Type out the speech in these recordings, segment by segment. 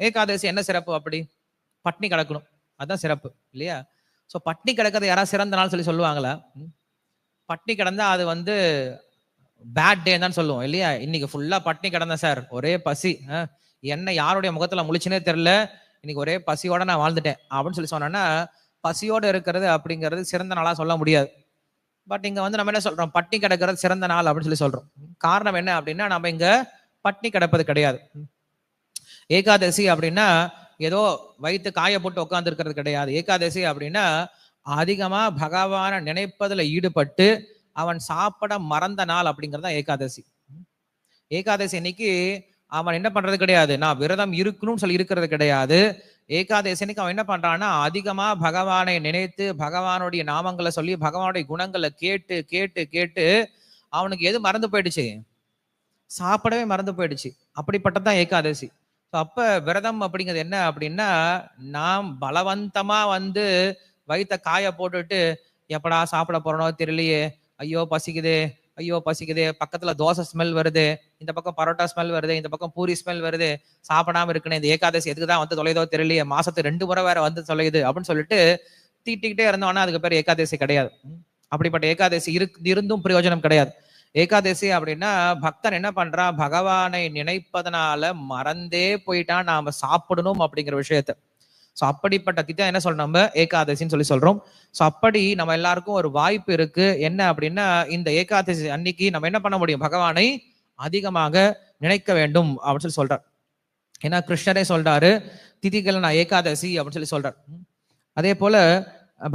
ஏகாதசி என்ன சிறப்பு அப்படி? பட்னி கிடக்கணும். அதுதான் சிறப்பு இல்லையா? ஸோ பட்னி கிடக்கிறது யாராவது சிறந்த நாள் சொல்லி சொல்லுவாங்களா? பட்னி கிடந்தா அது வந்து பேட் டே தான் சொல்லுவோம் இல்லையா? இன்னைக்கு ஃபுல்லா பட்னி கிடந்தேன் சார் ஒரே பசி ஆ, என்ன யாருடைய முகத்துல முழிச்சுனே தெரியல. இன்னைக்கு ஒரே பசியோட நான் வாழ்ந்துட்டேன். அப்படின்னு சொல்லி சொன்னோன்னா பசியோடு இருக்கிறது அப்படிங்கிறது சிறந்த நாளாக சொல்ல முடியாது. பட் இங்கே வந்து நம்ம என்ன சொல்கிறோம் பட்னி கிடக்கிறது சிறந்த நாள் அப்படின்னு சொல்லி சொல்கிறோம் காரணம் என்ன அப்படின்னா நம்ம இங்கே பட்னி கிடப்பது கிடையாது. ஏகாதசி அப்படின்னா ஏதோ வயிற்று காய போட்டு உட்காந்துருக்கிறது கிடையாது. ஏகாதசி அப்படின்னா அதிகமா பகவானை நினைப்பதுல ஈடுபட்டு அவன் சாப்பிட மறந்த நாள் அப்படிங்கிறது தான் ஏகாதசி. ஏகாதசி அன்னைக்கு அவன் என்ன பண்றது கிடையாது. நான் விரதம் இருக்கணும்னு சொல்லி இருக்கிறது கிடையாது. ஏகாதசி அன்னைக்கு அவன் என்ன பண்றான்னா அதிகமா பகவானை நினைத்து பகவானுடைய நாமங்களை சொல்லி பகவானுடைய குணங்களை கேட்டு கேட்டு கேட்டு அவனுக்கு எது மறந்து போயிடுச்சு? சாப்பிடவே மறந்து போயிடுச்சு. அப்படிப்பட்டதான் ஏகாதசி. அப்ப விரதம் அப்படிங்கிறது என்ன அப்படின்னா நாம் பலவந்தமா வந்து வயிற்ற காய போட்டுட்டு எப்படா சாப்பிட போறனோ தெரியலையே ஐயோ பசிக்குது ஐயோ பசிக்குது பக்கத்துல தோசை ஸ்மெல் வருது இந்த பக்கம் பரோட்டா ஸ்மெல் வருது இந்த பக்கம் பூரி ஸ்மெல் வருது சாப்பிடாம இருக்குன்னு இந்த ஏகாதசி எதுக்கு தான் வந்து தொலைதோ தெரியலையே மாசத்து ரெண்டு முறை வேற வந்து தொலையுது அப்படின்னு சொல்லிட்டு தீட்டிக்கிட்டே இருந்தோம்னா அதுக்கு பேர் ஏகாதசி கிடையாது. அப்படிப்பட்ட ஏகாதசி இரு இருந்தும் பிரயோஜனம் கிடையாது. ஏகாதசி அப்படின்னா பக்தன் என்ன பண்றான் பகவானை நினைப்பதனால மறந்தே போயிட்டான். நாம சாப்பிடணும் அப்படிங்கிற விஷயத்த. ஸோ அப்படிப்பட்ட திட்டம் என்ன சொல்றோம் நம்ம? ஏகாதசின்னு சொல்லி சொல்றோம். ஸோ அப்படி நம்ம எல்லாருக்கும் ஒரு வாய்ப்பு இருக்கு. என்ன அப்படின்னா இந்த ஏகாதசி அன்னைக்கு நம்ம என்ன பண்ண முடியும்? பகவானை அதிகமாக நினைக்க வேண்டும் அப்படின்னு சொல்லி சொல்றார். ஏன்னா கிருஷ்ணரே சொல்றாரு திதிகள் நான் ஏகாதசி அப்படின்னு சொல்லி சொல்றார். அதே போல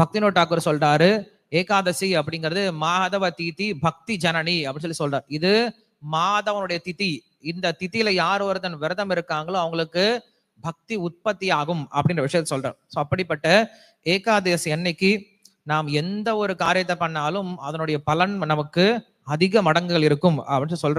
பக்தினோ டாக்கூர் சொல்றாரு ஏகாதசி அப்படிங்கிறது மாதவ திதி பக்தி ஜனனி அப்படின்னு சொல்லி சொல்றார். இது மாதவனுடைய திதி. இந்த திதியில யார் ஒருத்தன் விரதம் இருக்காங்களோ அவங்களுக்கு பக்தி உற்பத்தி ஆகும் அப்படின்ற விஷயத்த சொல்றார். ஸோ அப்படிப்பட்ட ஏகாதசி அன்னைக்கு நாம் எந்த ஒரு காரியத்தை பண்ணாலும் அதனுடைய பலன் நமக்கு அதிக மடங்குகள் இருக்கும் அப்படின்னு சொல்றாங்க.